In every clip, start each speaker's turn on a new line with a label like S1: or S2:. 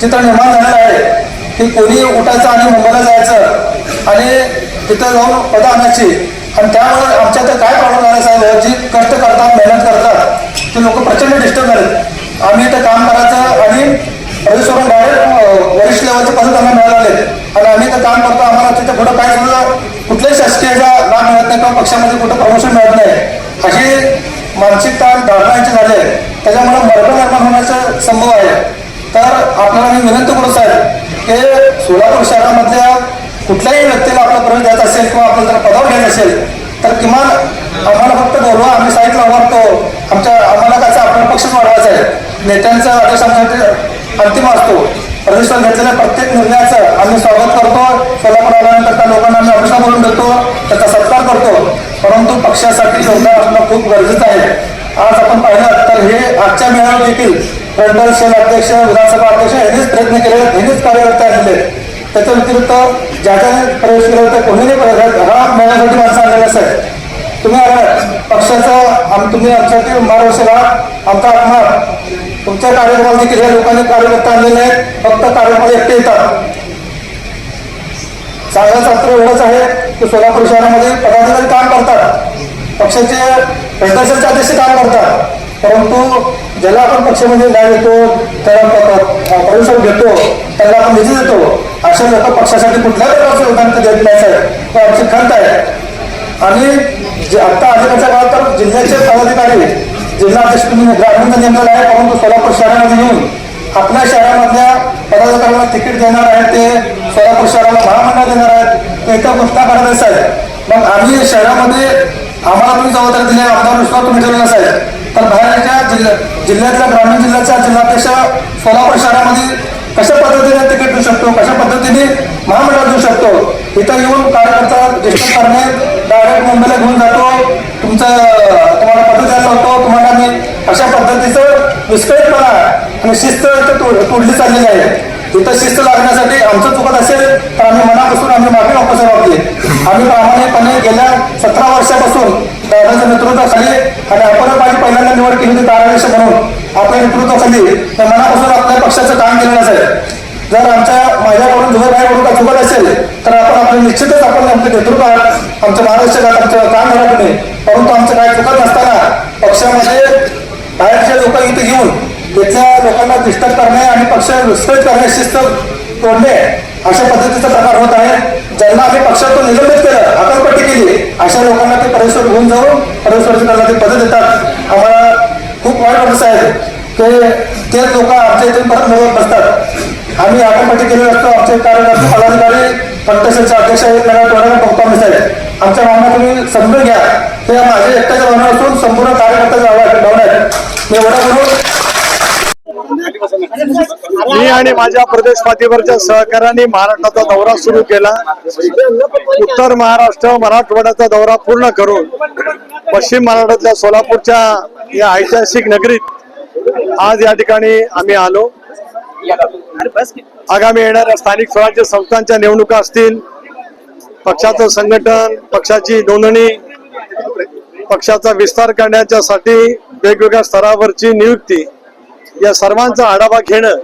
S1: चित्र निर्माण झालेलं आहे. की कोणी उठायचं आणि मुंबईला जायचं आणि तिथं जाऊन पदं आणायची. आणि त्यामुळे आमच्या तर काय प्रॉब्लेम झाला साहेब? जी कष्ट करतात मेहनत करतात ते लोक प्रचंड डिस्टर्ब झाले आम्ही इथं काम करायचं आणि प्रदेशवरून डायरेक्ट वरिष्ठ लेवलचे पद त्यांना मिळाले आणि आम्ही इथं काम करतो आम्हाला तिथं कुठं काय सुद्धा कुठल्याही शासकीयचा लाभ मिळत नाही किंवा पक्षामध्ये कुठं प्रमोशन मिळत नाही. अशी मानसिकता धारणांची झाली आहे. त्याच्यामुळे मर्ग निर्माण होण्याचा संभव आहे. तर आपल्याला मी विनंती करू साहेब की सोलापूर शहरामधल्या कुठल्याही व्यक्तीला आपला प्रवेश द्यायचा असेल किंवा आपण जर पदावर घ्यायचं असेल तर किमान आम्हाला फक्त गौरव आम्ही साईडला उभारतो आमच्या आम्हाला कसं आपला पक्षच वाढवायचा आहे. नेत्यांचा आदेश आमच्यासाठी अंतिम असतो. प्रदेशात घेतलेल्या प्रत्येक निर्णयाचं आम्ही स्वागत करतो. सोलापूर आल्यानंतर त्या लोकांना आम्ही अभिषा बोलून देतो. त्याचा सत्कार करतो. परंतु पक्षासाठी योगदान असणं खूप गरजेचं आहे. आज आपण पाहिलं तर हे आजच्या मेळाव्यात देखील मंडळ सेल अध्यक्ष विधानसभा अध्यक्ष यांनीच प्रयत्न केले यांनीच कार्यकर्ते आणले. त्याच्या व्यतिरिक्त ज्या ज्याने प्रवेश केला होता कोणीही प्रवेश हा मिळण्यासाठी माणसं आलेलं असेल तुम्ही आला पक्षाचं आम तुम्ही आमच्यासाठी मार्गदर्शक आहात आमचा आत्मा तुमच्या कार्यक्रमात देखील या लोकांनी कार्यकर्ते आणलेले आहेत फक्त कार्यक्रमात एकटे येतात. चांगलं शास्त्र एवढंच आहे की सोलापूर शहरामध्ये पदाधिकारी काम करतात. पक्षाचे फेडरेशनचे अध्यक्ष काम करतात. परंतु ज्याला आपण पक्षामध्ये न्याय देतो त्याला परिसर घेतो त्याला आपण निधी देतो अशा लोक पक्षासाठी कुठल्याही प्रकारचं योगदान देत नाही साहेब? आमची खंत आहे. आणि जे आता अलीकडच्या काळात तर जिल्ह्याचे पदाधिकारी जिल्हा अध्यक्ष तुम्ही ग्रामीण नेमलेला आहे परंतु सोलापूर शहरामध्ये येऊन आपल्या शहरामधल्या पदाधिकाऱ्यांना तिकीट देणार आहेत ते सोलापूर शहराला महामंडळ देणार आहेत ते एका घोषणा करत आहेत मग आम्ही शहरामध्ये आम्हाला तुम्ही जबाबदारी दिली आमदार विश्वास तुम्ही ठेवलेला असाल तर बाहेरच्या जिल्ह्या जिल्ह्यातल्या ग्रामीण जिल्ह्याच्या जिल्हाध्यक्ष सोलापूर शहरामध्ये कशा पद्धतीने तिकीट देऊ शकतो कशा पद्धतीने महामंडळ देऊ शकतो इथं येऊन कार्यकर्ता ज्येष्ठ करणे डायरेक्ट मुंबईला घेऊन जातो. तुमचं तुम्हाला पत्र द्यायला होतो तुम्हाला मी अशा पद्धतीचं विस्कळीतपणा आणि शिस्त इथं तोडली चाललेली आहे. तिथं शिस्त लागण्यासाठी आमचं चुकत असेल तर आम्ही मनापासून आम्ही माफी मागतो साहेब आम्ही प्रामाणिकपणे गेल्या सतरा वर्षापासून दादाच्या नेतृत्वाखाली आणि आपण माझी निवड केली होती तारादेश म्हणून. आपल्या नेतृत्वाखाली तर मनापासून आपल्या पक्षाचं काम केलेलं असेल जर आमच्या माझ्याकडून जुगरबाईकडून का चुकत असेल तर आपण आपले निश्चितच आपण आमचे नेतृत्व आहात. आमच्या महाराष्ट्रात आमचं काम घराकडे परंतु आमचं काय चुकत नसताना पक्षामध्ये बाहेरचे लोक इथे येऊन त्याच्या लोकांना डिस्टर्ब करणे आणि पक्ष विस्कळीत करणे शिस्त तोडणे अशा पद्धतीचा प्रकार होत आहे. ज्यांना आम्ही पक्षातून निलंबित केलं हकालपट्टी केली अशा लोकांना ते परेश्वर घेऊन जाऊन परेश्वरची त्यांना ते देतात. आम्हाला खूप वाईट वाटत आहे. ते ते लोक आमच्या इथे परत मिळवत बसतात. आम्ही हकालपट्टी केली असतो. आमचे कार्यकर्ते पदाधिकारी फंटेशनचे अध्यक्ष आहेत. त्यांना तोडायला बघतो आम्ही आहेत आमच्या भावना तुम्ही समजून घ्या. ते माझ्या एकट्याच्या भावना असून संपूर्ण कार्यकर्त्याच्या भावना आहेत. मी एवढा करून
S2: मी आणि माझ्या प्रदेश पातळीवरच्या सहकार्याने महाराष्ट्राचा दौरा सुरू केला. उत्तर महाराष्ट्र मराठवाड्याचा दौरा पूर्ण करून पश्चिम महाराष्ट्रातल्या सोलापूरच्या या ऐतिहासिक नगरीत आज या ठिकाणी आम्ही आलो. आगामी येणाऱ्या स्थानिक स्वराज्य संस्थांच्या निवडणुका असतील पक्षाचं संघटन पक्षाची नोंदणी पक्षाचा विस्तार करण्याच्यासाठी वेगवेगळ्या स्तरावरची नियुक्ती या सर्वांचा आढावा घेणं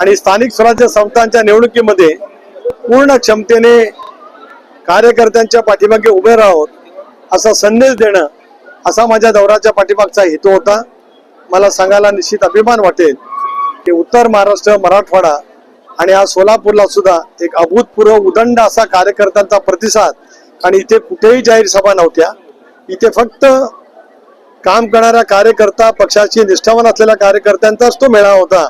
S2: आणि स्थानिक स्वराज्य संस्थांच्या निवडणुकीमध्ये पूर्ण क्षमतेने कार्यकर्त्यांच्या पाठीमागे उभे राहोत असा संदेश देणं असा माझ्या दौऱ्याच्या पाठीमागचा हेतू होता. मला सांगायला निश्चित अभिमान वाटेल की उत्तर महाराष्ट्र मराठवाडा आणि आज सोलापूरला सुद्धा एक अभूतपूर्व उदंड असा कार्यकर्त्यांचा प्रतिसाद आणि इथे कुठेही जाहीर सभा नव्हत्या. इथे फक्त काम करणाऱ्या कार्यकर्ता पक्षाची निष्ठावान असलेल्या कार्यकर्त्यांचाच तो मेळावा होता.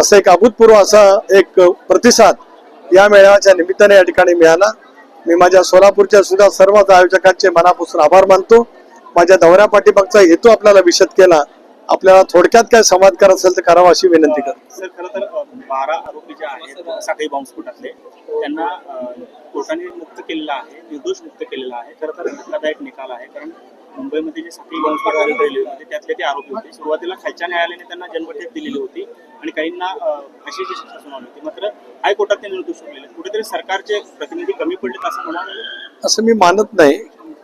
S2: असं एक अभूतपूर्व असा एक प्रतिसाद या मेळाव्याच्या निमित्ताने या ठिकाणी मिळाला. मी माझ्या सोलापूरच्या सुद्धा सर्वच आयोजकांचे मनापासून आभार मानतो. माझ्या दौऱ्या पाठीमागचा हेतू आपल्याला विशद केला. आपल्याला थोडक्यात काय संवाद करत असेल तर करावा अशी विनंती करतो.
S3: बारा आरोपी जे आहेत साखळी बॉम्बस्फोटातले त्यांना कोर्टाने मुक्त केलेला आहे निर्दोष मुक्त केलेला आहे. खरं तर धक्कादायक निकाल आहे कारण मुंबईमध्ये जे सखी बॉम्बस्फोट झाले रेल्वेमध्ये त्यातले ते आरोपी होते. सुरुवातीला खालच्या न्यायालयाने त्यांना जन्मठेप दिलेली होती आणि काहींना अ, फाशीची शिक्षा सुनावली होती मात्र हायकोर्टात ते निर्दोष सोडलेले कुठेतरी सरकारचे प्रतिनिधी कमी पडलेत असं म्हणाले
S2: असं मी मानत नाही.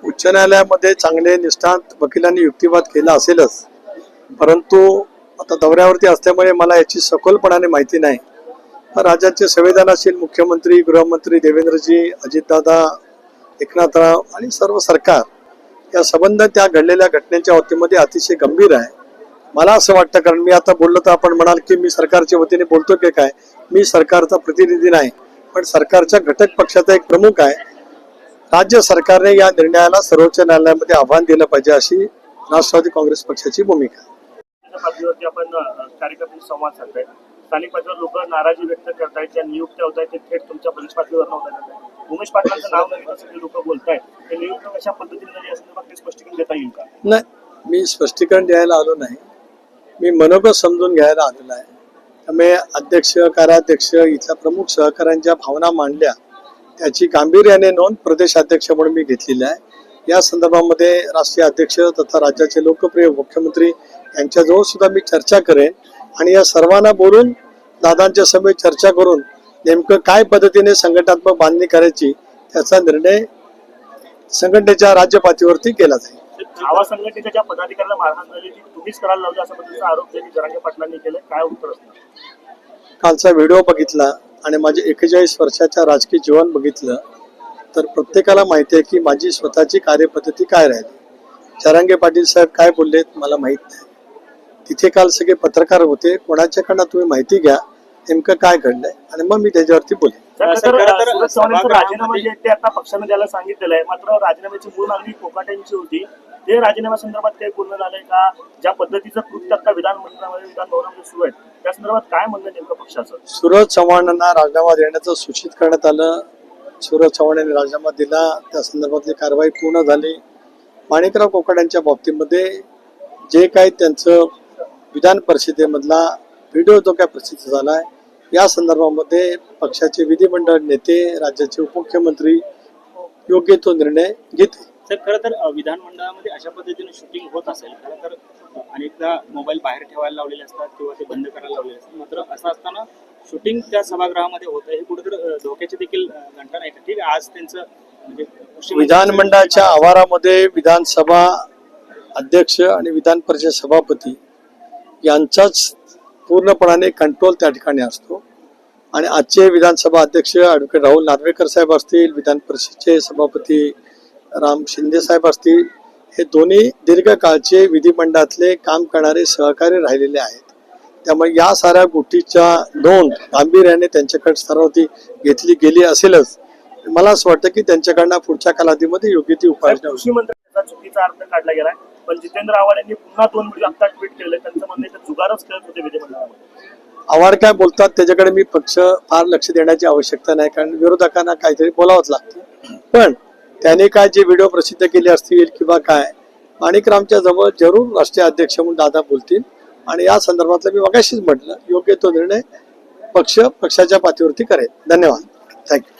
S2: उच्च न्यायालयामध्ये चांगले निष्ठांत वकिलांनी युक्तिवाद केला असेलच. परंतु आता दौऱ्यावरती असल्यामुळे मला याची सखोलपणाने माहिती नाही. राज्याचे संवेदनाशील मुख्यमंत्री गृहमंत्री देवेंद्रजी अजितदादा एकनाथराव आणि सर्व सरकार या संबंध त्या घडलेल्या घटनेच्या वतीमध्ये अतिशय गंभीर आहे. मला असं वाटतं कारण मी आता बोललो तर आपण म्हणाल की मी सरकारच्या वतीने बोलतो की काय? मी सरकारचा प्रतिनिधी नाही पण सरकारच्या घटक पक्षाचा एक प्रमुख आहे. राज्य सरकारने या निर्णयाला सर्वोच्च न्यायालयामध्ये आव्हान दिलं पाहिजे अशी राष्ट्रवादी काँग्रेस पक्षाची भूमिका आहे.
S4: पातळीवरती आपण कार्यकर्त्यांशी संवाद साधताय. स्थानिक पातळीवर लोक नाराजी व्यक्त करतायत ज्या नियुक्त्या होत आहेत ते थेट तुमच्या प्रदेश पातळीवर नव्हत्या उमेश पाटलांचं नाव नाही असं लोक बोलतायत ते कशा पद्धतीने संदर्भात स्पष्टीकरण देता येईल का?
S2: नाही मी स्पष्टीकरण द्यायला आलो नाही. मी मनोगत समजून घ्यायला आलेलो आहे. त्यामुळे अध्यक्ष कार्याध्यक्ष इथल्या प्रमुख सहकाऱ्यांच्या भावना मांडल्या. त्याची गांभीर्याने नोंद प्रदेशाध्यक्ष म्हणून मी घेतलेली आहे. या संदर्भामध्ये राष्ट्रीय अध्यक्ष तथा राज्याचे लोकप्रिय मुख्यमंत्री यांच्याजवळ सुद्धा मी चर्चा करेन. आणि या सर्वांना बोलून दादांच्या समोर चर्चा करून नेमकं काय पद्धतीने संघटनात्मक बांधणी करायची त्याचा निर्णय संघटनेच्या राज्य पातळीवरती केला जाईल.
S4: आवाज संघटनेच्या ज्या पदाधिकाऱ्याला मारहाण झाली ती तुम्हीच करायला लावली असा पद्धतीचा आरोप त्यांनी जरांगे पाटलांनी केलं काय उत्तर असणार?
S2: कालचा व्हिडिओ बघितला आणि माझे एकेचाळीस वर्षाच्या राजकीय जीवन बघितलं तर प्रत्येकाला माहिती आहे की माझी स्वतःची कार्यपद्धती काय राहिली? चरांगे पाटील साहेब काय बोललेत मला माहीत नाही. तिथे काल सगळे पत्रकार होते कोणाच्याकडनं तुम्ही माहिती घ्या नेमकं काय घडलंय? आणि मग मी त्याच्यावरती बोलेन.
S4: खरं तर सुरज
S3: सभागृहामध्ये-
S4: राजीनामा जे आहे ते आता पक्षाने द्यायला सांगितलेलं आहे मात्र राजीनाम्याची मूळ मागणी कोकाट्यांची होती. ते राजीनामा संदर्भात काही बोलणं झालंय का? ज्या पद्धतीचं कृत्य आता विधानमंडळामध्ये विधान भवनामध्ये सुरू आहे त्या संदर्भात काय म्हणणं नेमकं पक्षाचं?
S2: सूरज चव्हाणांना राजीनामा देण्याचं सूचित करण्यात आलं. सूरज चव्हाण यांनी राजीनामा दिला. त्या संदर्भातली कारवाई पूर्ण झाली. माणिकराव कोकड यांच्या बाबतीमध्ये जे काही त्यांचं विधान परिषदेमधला व्हिडिओ जो काय प्रसिद्ध झाला आहे या संदर्भामध्ये पक्षाचे विधिमंडळ नेते राज्याचे उपमुख्यमंत्री योग्य तो निर्णय घेतील.
S3: तर खरं तर विधानमंडळामध्ये अशा पद्धतीने शूटिंग होत असेल खरं तर अनेकदा मोबाईल बाहेर ठेवायला लावलेले असतात किंवा ते बंद करायला लावलेले असतात. मात्र असं असताना शूटिंग त्या सभागृहामध्ये होतं हे कुठेतरी धोक्याची देखील घंटा नाही का ठीक आहे आज त्यांचं म्हणजे
S2: विधानमंडळाच्या आवारामध्ये विधानसभा अध्यक्ष आणि विधान परिषद सभापती यांचाच पूर्णपणाने कंट्रोल त्या ठिकाणी असतो. आणि आजचे विधानसभा अध्यक्ष ॲडव्होकेट राहुल नार्वेकर साहेब असतील विधान परिषदेचे सभापती राम शिंदे साहेब असतील हे दोन्ही दीर्घकाळचे विधिमंडळातले काम करणारे सहकारी राहिलेले आहेत. त्यामुळे या साऱ्या गोष्टीच्या नोंद गांभीर्याने त्यांच्याकडे स्तरावरती घेतली गेली असेलच. मला असं वाटतं की त्यांच्याकडनं पुढच्या कालावधीमध्ये योग्य ती उपाययोजना
S4: आता चुकीचा अर्थ काढला गेलाय. पण जितेंद्र आव्हाड यांनी पुन्हा दोन व्हिडिओ आता ट्विट केले त्यांचं म्हणणं जुगारच खेळत होते विधिमंडळामध्ये
S2: आव्हाड काय बोलतात? त्याच्याकडे मी पक्ष फार लक्ष देण्याची आवश्यकता नाही. कारण विरोधकांना काहीतरी बोलावंच लागतं. पण त्याने काय जे व्हिडिओ प्रसिद्ध केले असतील किंवा काय माणिकरामच्या जवळ जरूर राष्ट्रीय अध्यक्ष म्हणून दादा बोलतील. आणि या संदर्भातलं मी मगाशीच म्हटलं योग्य तो निर्णय पक्ष पक्षाच्या पातळीवरती करेल. धन्यवाद. थँक्यू